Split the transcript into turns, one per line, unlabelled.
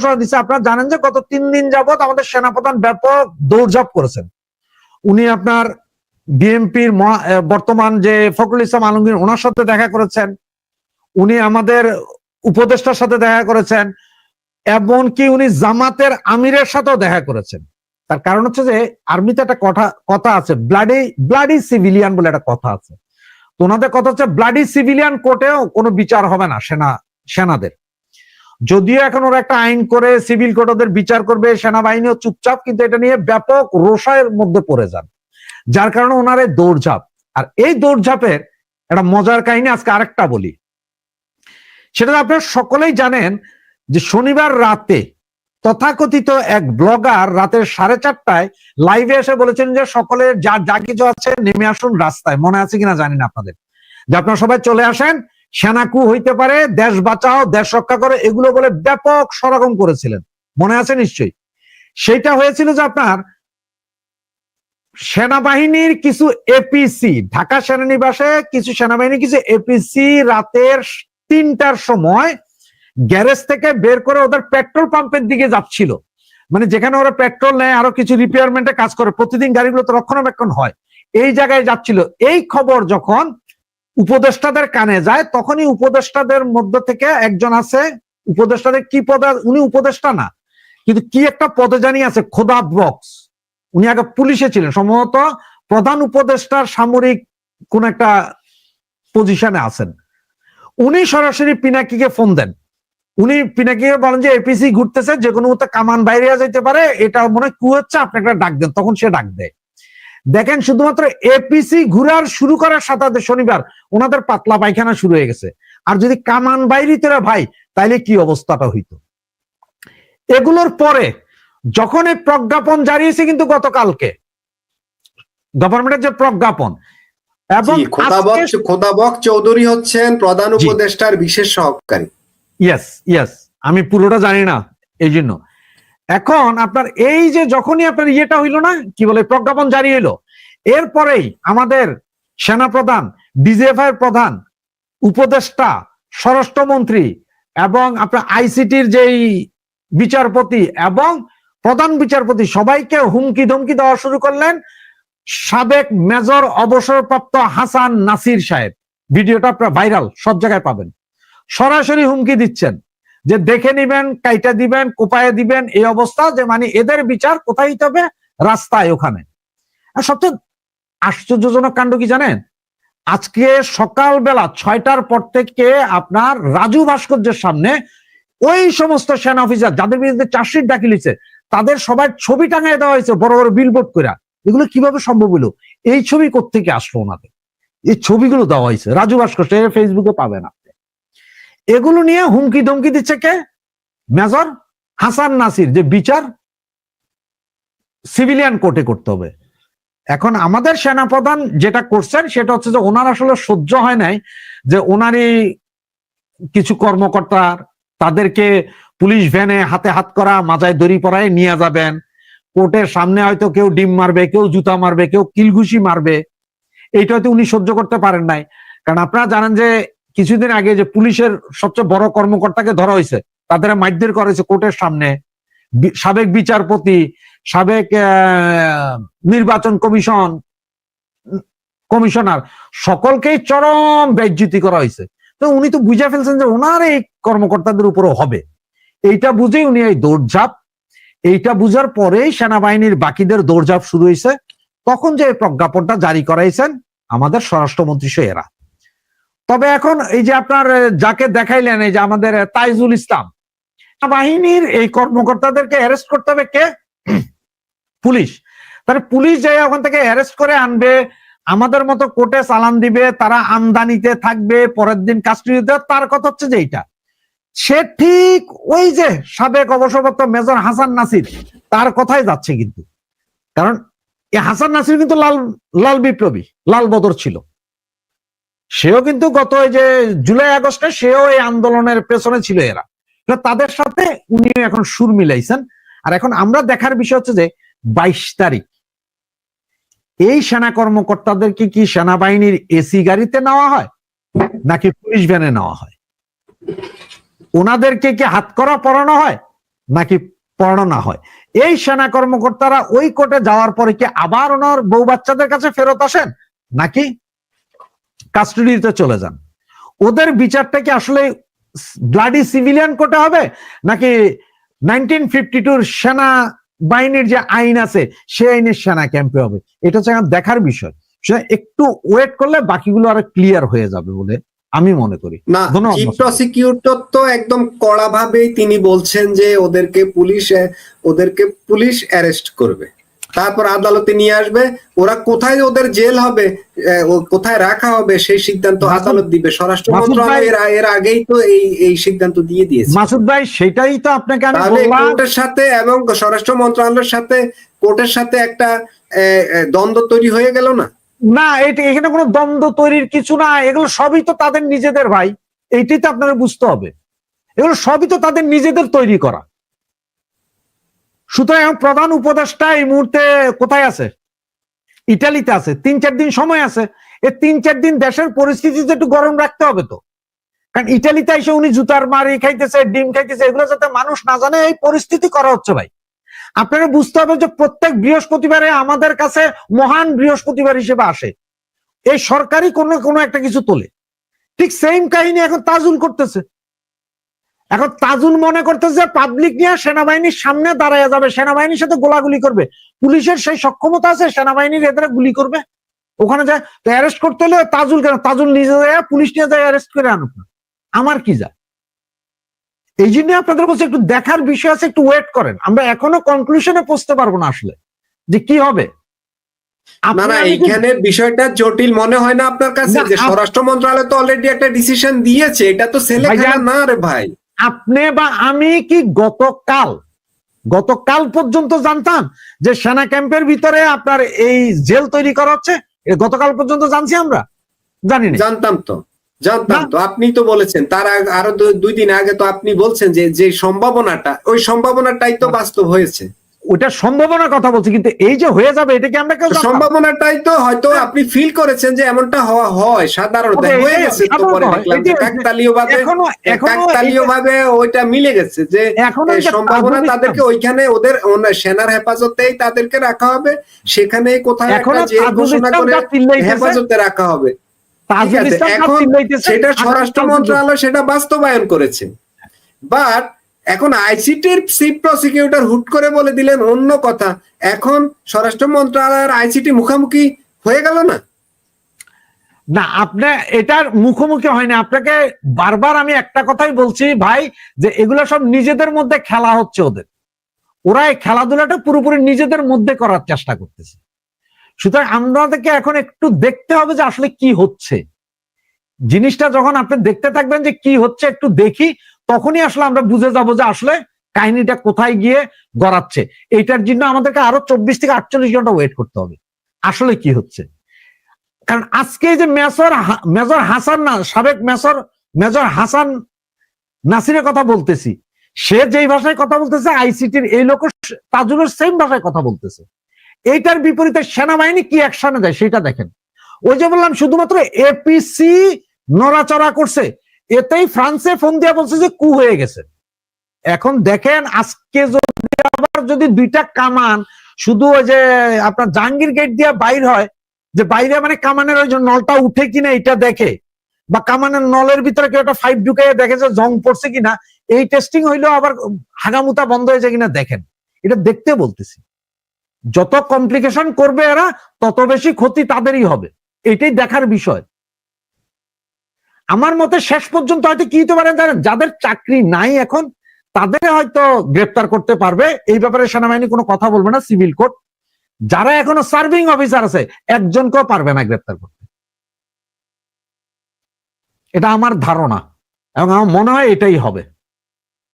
ঘোষণা দিচ্ছে আপনারা জানেন যে গত তিন দিন যাবত আমাদের সেনাপ্রধান ব্যাপক দৌড়ঝাঁপ করেছেন। উনি আপনার বিএনপির বর্তমান যে ফখরুল ইসলাম আলমগীর, ওনার সাথে দেখা করেছেন। উনি আমাদের উপদেষ্টার সাথে দেখা করেছেন, এমনকি উনি জামাতের আমিরের সাথেও দেখা করেছেন। তার কারণ হচ্ছে যে, আর্মিতে একটা কথা কথা আছে ব্লাডি ব্লাডি সিভিলিয়ান বলে একটা কথা আছে। তো ওনাদের কথা হচ্ছে ব্লাডি সিভিলিয়ান কোর্টেও কোনো বিচার হবে না, সেনা, সেনাদের। যদিও এখন ওরা একটা আইন করে সিভিল কোর্ট ওদের বিচার করবে সেনাবাহিনীও চুপচাপ, কিন্তু এটা নিয়ে ব্যাপক রোষায়ের মধ্যে পড়ে যান। যার কারণে ওনার এই দৌড়ঝাঁপ। আর এই দৌড়ঝাঁপের একটা মজার কাহিনী আজকে আরেকটা বলি। সেটা আপনারা সকলেই জানেন যে শনিবার রাতে তথাকথিত এক ব্লগার রাতের সাড়ে চারটায় লাইভে এসে বলেছেন যে সকলের যা যা কিছু আছে নেমে আসুন রাস্তায়। মনে আছে কিনা জানি না আপনাদের। যে আপনারা সবাই চলে আসেন সেনাকু হইতে পারে, দেশ বাঁচাও, দেশ রক্ষা করে, এগুলো বলে ব্যাপক সরগম করেছিলেন। মনে আছে নিশ্চয়ই? সেইটা হয়েছিল যে আপনার সেনাবাহিনীর কিছু এপিসি ঢাকা সেনানিবাসে কিছু সেনাবাহিনীর কিছু এপিসি রাতের তিনটার সময় গ্যারেজ থেকে বের করে ওদের পেট্রোল পাম্পের দিকে যাচ্ছিল। মানে যেখানে ওরা পেট্রোল নেয়, আরও কিছু রিপেয়ারমেন্টে কাজ করে, প্রতিদিন গাড়িগুলো তো রক্ষণাবেক্ষণ হয়। এই জায়গায় যাচ্ছিল। এই খবর যখন উপদেষ্টাদের কানে যায়, তখনই উপদেষ্টাদের মধ্য থেকে একজন আছে, উপদেষ্টাদের কি পদে উনি উপদেষ্টা না, কিন্তু কি একটা পদে জানি আছে, খোদা বক্স উনি আগে পুলিশে ছিলেন, সম্ভবত প্রধান উপদেষ্টার সামরিক কোন একটা পজিশনে আছেন। উনি সরাসরি পিনাকিকে ফোন দেন। উনি পিনাকিকে বলেন যে এপিসি ঘুরতেছে, যে কোনো মতো কামান বাইরে যেতে পারে, এটা মনে হয় কু হচ্ছে আপনি একটা ডাক দেন, তখন সে ডাক দেয়। দেখেন শুধুমাত্র এপিসি ঘুরার শুরু করার সাথে শনিবার ওনাদের পাতলা পায়খানা শুরু হয়ে গেছে। আর যদি কামান বাইরে তোরা ভাই তাইলে কি অবস্থাটা হইতো? এগুলোর পরে যখন এই প্রজ্ঞাপন জারিয়েছে কিন্তু গতকালকে গভর্নমেন্টের যে প্রজ্ঞাপন
এবং খোদাবক চৌধুরী হচ্ছেন প্রধান উপদেষ্টার বিশেষ সহকারী।
ইয়েস ইয়েস আমি পুরোটা জানি না এই জন্য। এখন আপনার এই যে যখনই আপনার ইয়েটা হইল না, কি বলে, প্রজ্ঞাপন জারি হইল, এরপরেই আমাদের সেনা প্রধান প্রধান, উপদেষ্টা, স্বরাষ্ট্রমন্ত্রী এবং আপনার আইসিটির যেই বিচারপতি এবং প্রধান বিচারপতি সবাইকে হুমকি ধমকি দেওয়া শুরু করলেন সাবেক মেজর অবসরপ্রাপ্ত হাসান নাসির সাহেব। ভিডিওটা আপনার ভাইরাল, সব জায়গায় পাবেন। সরাসরি হুমকি দিচ্ছেন। যে দেখে নিবেন, কাইটা দিবেন, কোপায় দিবেন, এই অবস্থা যে মানে এদের বিচার কোথায় হবে? রাস্তায়, ওখানে। সবচেয়ে আশ্চর্যজনক কাণ্ড কি জানেন? আজকে সকালবেলা ছয়টার পর থেকে আপনার রাজু ভাস্কর্যের সামনে ওই সমস্ত সেনা অফিসার যাদের বিরুদ্ধে চার্জশিট দাখিলিছে তাদের সবার ছবি টাঙায় দেওয়া হয়েছে, বড় বড় বিলবোর্ড করে এগুলো কীভাবে সম্ভব হলো? এই ছবি কোথেকে আসলো ওনাদের? এই ছবিগুলো দেওয়া হয়েছে। রাজু ভাস্কর ফেসবুকে পাবে আপনি এগুলো নিয়ে হুমকি ধমকি দিচ্ছে কে? মেজর হাসান নাসির, যে বিচার সিভিলিয়ান কোর্টে করতে হবে। এখন আমাদের সেনাপ্রধান যেটা করছেন সেটা হচ্ছে যে ওনার আসলে সহ্য হয় নাই যে ওনারই কিছু কর্মকর্তার তাদেরকে পুলিশ ভ্যানে হাতে হাত করা, মাজায় দড়ি পরায় নিয়ে যাবেন। কোর্টের সামনে হয়তো কেউ ডিম মারবে, কেউ জুতা মারবে, কেউ কিলঘুষি মারবে। এইটা হয়তো উনি সহ্য করতে পারেন নাই। কারণ আপনারা জানেন যে কিছুদিন আগে যে পুলিশের সবচেয়ে বড় কর্মকর্তাকে ধরা হয়েছে, তাদের মাইদের করেছে কোর্টের সামনে। সাবেক বিচারপতি, সাবেক নির্বাচন কমিশন, কমিশনার, সকলকেই চরম বেজ্জিতি করা হয়েছে। তো উনি তো বুঝে ফেলছেন যে ওনার এই কর্মকর্তাদের উপরও হবে। এইটা বুঝেই উনি এই দৌড়ঝাঁপ। এইটা বুঝার পরেই সেনাবাহিনীর বাকিদের দৌড়ঝাঁপ শুরু হয়েছে। তখন যে প্রজ্ঞাপনটা জারি করাইছেন আমাদের স্বরাষ্ট্রমন্ত্রী এরা তবে এখন এই যে আপনার যাকে দেখাইলেন, এই যে আমাদের তাইজুল ইসলাম বাহিনীর এই কর্মকর্তাদেরকে অ্যারেস্ট করতে হবে কে? পুলিশ। তাহলে পুলিশ যাই ওখান থেকে অ্যারেস্ট করে আনবে, আমাদের মতো কোর্টে চালান দিবে, তারা আমদানিতে থাকবে, পরের দিন কাস্টডিতে তার কথা হচ্ছে যে এইটা। সে ঠিক ওই যে সাবেক অবসরপ্রাপ্ত মেজর হাসান নাসির, তার কথাই যাচ্ছে কিন্তু। কারণ এই হাসান নাসির কিন্তু লাল লাল বিপ্লবী, লাল বদর ছিল। সেও কিন্তু গত যে জুলাই, আগস্টে সেও এই আন্দোলনের পেছনে ছিল এরা। তাদের সাথে উনি এখন সুর মিলাইছেন। আর এখন আমরা দেখার বিষয় হচ্ছে যে বাইশ তারিখ, এই সেনা কর্মকর্তাদেরকে কি সেনাবাহিনীর এসি গাড়িতে নেওয়া হয় নাকি পুলিশ ভ্যানে নেওয়া হয়? ওনাদেরকে কি হাত করা পড়ানো হয় নাকি পড়ানো না হয়? এই সেনা কর্মকর্তারা ওই কোর্টে যাওয়ার পরে কি আবার ওনার বউ বাচ্চাদের কাছে ফেরত আসেন নাকি কাস্টডিতে চলে যান। ওদের বিচারটা কি আসলে ব্লাডি সিভিলিয়ান কোর্টে হবে? নাকি নাইনটিন ফিফটি টুর সেনা বাহিনীর যে আইন আছে সে আইনের সেনা ক্যাম্পে হবে? এটা হচ্ছে দেখার বিষয়। একটু ওয়েট করলে বাকিগুলো আরও ক্লিয়ার হয়ে যাবে বলে আমি মনে করি।
না প্রসিকিউটর তো একদম কড়া ভাবেই তিনি বলছেন যে ওদেরকে পুলিশ ওদেরকে পুলিশ অ্যারেস্ট করবে। তারপর আদালতে নিয়ে আসবে। ওরা কোথায় ওদের জেল হবে কোথায় রাখা হবে সেই সিদ্ধান্ত আদালত দিবে। স্বরাষ্ট্র
মাসুদ
মন্ত্রণালয় এর আগেই তো এই এই সিদ্ধান্ত দিয়ে দিয়েছে।
মাসুদ ভাই সেটাই তো আপনাকে আমি বললাম।
কোর্টের সাথে এবং স্বরাষ্ট্র মন্ত্রণালয়ের সাথে কোর্টের সাথে একটা দ্বন্দ্ব তৈরি হয়ে গেল না?
না এটা এখানে কোনো দ্বন্দ্ব তৈরির কিছু না। এগুলো সবই তো তাদের নিজেদের ভাই। এইটাই তো আপনারা বুঝতে হবে। এগুলো সবই তো তাদের নিজেদের তৈরি করা। সুতরাং প্রধান উপদেষ্টা এই মুহূর্তে কোথায় আছে? ইটালিতে আছে। তিন চার দিন সময় আছে। এই তিন চার দিন দেশের পরিস্থিতিতে একটু গরম রাখতে হবে তো। কারণ ইটালিতে এসে উনি জুতার মারি খাইতেছে, ডিম খাইতেছে, এগুলো যাতে মানুষ না জানে, এই পরিস্থিতি করা হচ্ছে ভাই। আপনারা বুঝতে হবে যে প্রত্যেক বৃহস্পতিবারে আমাদের কাছে মহান বৃহস্পতিবার হিসেবে আসে। এই সরকারি কোনো কোনো একটা কিছু তোলে। ঠিক সেম কাহিনী এখন তাজুল করতেছে। এখন তাজুল মনে করতেছে পাবলিক নিয়ে সেনাবাহিনীর সামনে দাঁড়ায় যাবে সেনাবাহিনীর সাথে গোলাগুলি করবে। পুলিশের সেই সক্ষমতা আছে সেনাবাহিনীর এদের গুলি করবে। ওখানে যায় তো অ্যারেস্ট করতে হলে তাজুল কেন? তাজুল নিজে যায় পুলিশ নিয়ে যায় অ্যারেস্ট করে আনুক আমার কি যায়? এই জন্য আপনাদের কাছে একটু দেখার বিষয় আছে একটু ওয়েট করেন। আমরা এখনও কনক্লুশনে পৌঁছতে পারব না আসলে। যে কি হবে?
এইখানে বিষয়টা জটিল মনে হয় না আপনার কাছে? যে স্বরাষ্ট্র মন্ত্রণালয় তো অলরেডি একটা ডিসিশন দিয়েছে এটা তো ছেলে না রে ভাই।
আপনি বা আমি কি গতকাল গতকাল পর্যন্ত জানতাম যে সেনা ক্যাম্পের ভিতরে আপনার এই জেল তৈরি করা হচ্ছে? গতকাল পর্যন্ত জানছি আমরা। জানি না
জানতাম তো জানতাম তো আপনি তো বলেছেন তার আরও দুই দিন আগে তো আপনি বলছেন যে যে সম্ভাবনাটা ওই সম্ভাবনাটাই তো বাস্তব হয়েছে।
ওটা সম্ভাবনার কথা বলছি কিন্তু এই যে হয়ে যাবে এটা কি আমরা কেউ
সম্ভাবনাটাই তো হয়তো আপনি ফিল করেছেন যে এমনটা হওয়া হয় সাধারণত। হয়ে গেছে তো পরে
হয়।
দেখলাম কাকতালীয় ভাবে
এখনও এখনও
কাকতালীয় ভাবে ওইটা মিলে গেছে যে সম্ভাবনা তাদেরকে ওইখানে ওদের সেনার হেফাজতেই তাদেরকে রাখা হবে। সেখানে কোথায় একটা
তাজুল
ঘোষণা করে হেফাজতে রাখা হবে। ঠিক আছে, এখন সেটা স্বরাষ্ট্র মন্ত্রণালয় সেটা বাস্তবায়ন করেছে। বাট এখন আইসিটির চিফ প্রসিকিউটর হুট করে বলে দিলেন অন্য কথা। এখন স্বরাষ্ট্র মন্ত্রণালয়ের আইসিটি মুখামুখি হয়ে গেল না?
না, আপনি, এটার মুখোমুখি হয়নি। আপনাকে বারবার আমি একটা কথাই বলছি ভাই, যে এগুলো সব নিজেদের মধ্যে খেলা হচ্ছে ওদের। ওরা এই খেলাধুলাটা পুরোপুরি নিজেদের মধ্যে করার চেষ্টা করতেছে। সুতরাং আমাদেরকে এখন একটু দেখতে হবে যে আসলে কি হচ্ছে। জিনিসটা যখন আপনি দেখতে থাকবেন যে কি হচ্ছে, একটু দেখি। তখনই আসলে আমরা বুঝে যাব যে আসলে কাহিনীটা কোথায় গিয়ে গড়াচ্ছে। এইটার জন্য আমাদেরকে আরও চব্বিশ থেকে আটচল্লিশ ঘণ্টা ওয়েট করতে হবে। আসলে কি হচ্ছে? কারণ আজকে যে মেজর মেজর হাসান না, সাবেক মেজর মেজর হাসান নাসিরের কথা বলতেছি। সে যেই ভাষায় কথা বলতেছে, আইসিটির এই লোক তাজুলের সেম ভাষায় কথা বলতেছে। এইটার বিপরীতে সেনাবাহিনী কি অ্যাকশনে দেয় সেটা দেখেন। ওই যে বললাম, শুধুমাত্র এপিসি নড়াচড়া করছে। এতেই ফ্রান্সে ফোন দিয়ে বলছে যে কু হয়ে গেছে। এখন দেখেন আজকে যদি আবার যদি দুইটা কামান, শুধু ওই যে আপনার জাহাঙ্গীর গেট দিয়ে বাইর হয়, যে বাইরে মানে কামানের ওই যে নলটা উঠে কিনা এটা দেখে, বা কামানের নলের ভিতরে কেউ একটা ফাইভ ঢুকে দেখে যে জং পড়ছে কিনা, এই টেস্টিং হইলেও আবার হাগামুতা বন্ধ হয়েছে কিনা দেখেন। এটা দেখতে বলতেছি। যত কমপ্লিকেশন করবে এরা, তত বেশি ক্ষতি তাদেরই হবে। এটাই দেখার বিষয়। আমার মতে শেষ পর্যন্ত হয়তো কি হতে পারে যাদের চাকরি নাই এখন তাদের হয়তো গ্রেপ্তার করতে পারবে। এই ব্যাপারে সেনাবাহিনী কোনো কথা বলবে না, সিভিল কোর্ট যারা এখনও সার্ভিং অফিসার আছে, একজনকেও পারবে না গ্রেপ্তার করতে। এটা আমার ধারণা এবং আমার মনে হয় এটাই হবে।